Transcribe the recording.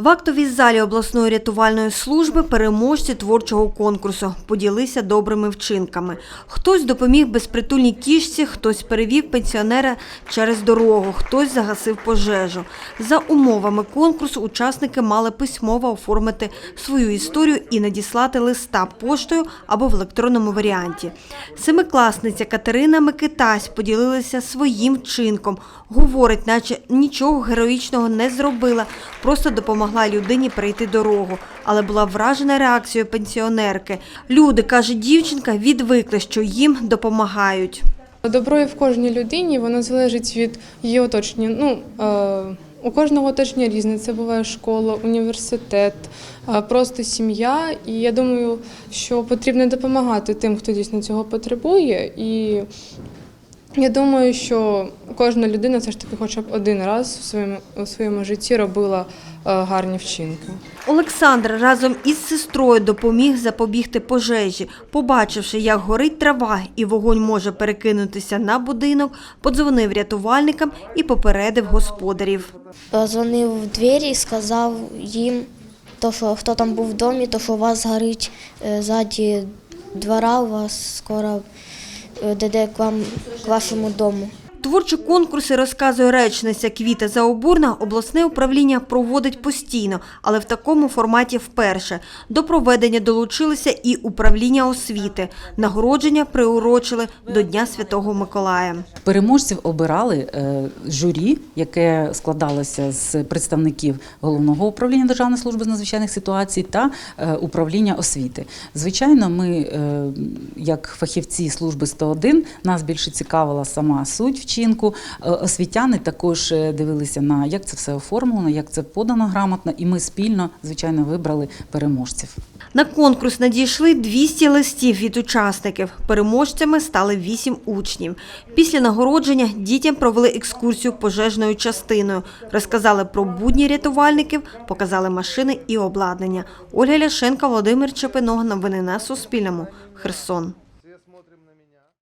В актовій залі обласної рятувальної служби переможці творчого конкурсу поділися добрими вчинками. Хтось допоміг безпритульній кішці, хтось перевів пенсіонера через дорогу, хтось загасив пожежу. За умовами конкурсу учасники мали письмово оформити свою історію і надіслати листа поштою або в електронному варіанті. Семикласниця Катерина Микитась поділилася своїм вчинком. Говорить, наче нічого героїчного не зробила, просто допомогла людині перейти дорогу, але була вражена реакцією пенсіонерки. Люди, каже дівчинка, відвикли, що їм допомагають. Добро в кожній людині, воно залежить від її оточення. Ну, е, у кожного оточення різне. Це буває школа, університет, е, просто сім'я. І я думаю, що потрібно допомагати тим, хто дійсно цього потребує. І я думаю, що кожна людина все ж таки хоча б один раз у своєму, у своєму житті робила е, гарні вчинки. Олександр разом із сестрою допоміг запобігти пожежі. Побачивши, як горить трава і вогонь може перекинутися на будинок, подзвонив рятувальникам і попередив господарів. Дзвонив в двері і сказав їм, то, що хто там був в домі, то що у вас горить е, ззаді двора, у вас скоро е, дійде к вам к вашому дому. Творчі конкурси, розказує речниця Квіта Заобурна, обласне управління проводить постійно, але в такому форматі вперше. До проведення долучилися і управління освіти. Нагородження приурочили до Дня Святого Миколая. Переможців обирали е, журі, яке складалося з представників головного управління Державної служби з надзвичайних ситуацій та е, управління освіти. Звичайно, ми, е, як фахівці служби 101, нас більше цікавила сама суть вчинку. Е, Освітяни також е, дивилися на як це все оформлено, як це подано грамотно, і ми спільно, звичайно, вибрали переможців. На конкурс надійшли 200 листів від учасників. Переможцями стали 8 учнів. Після нагородження дітям провели екскурсію пожежною частиною, розказали про будні рятувальників, показали машини і обладнання. Ольга Ляшенко, Володимир Чепиног. Новини на Суспільному. Херсон.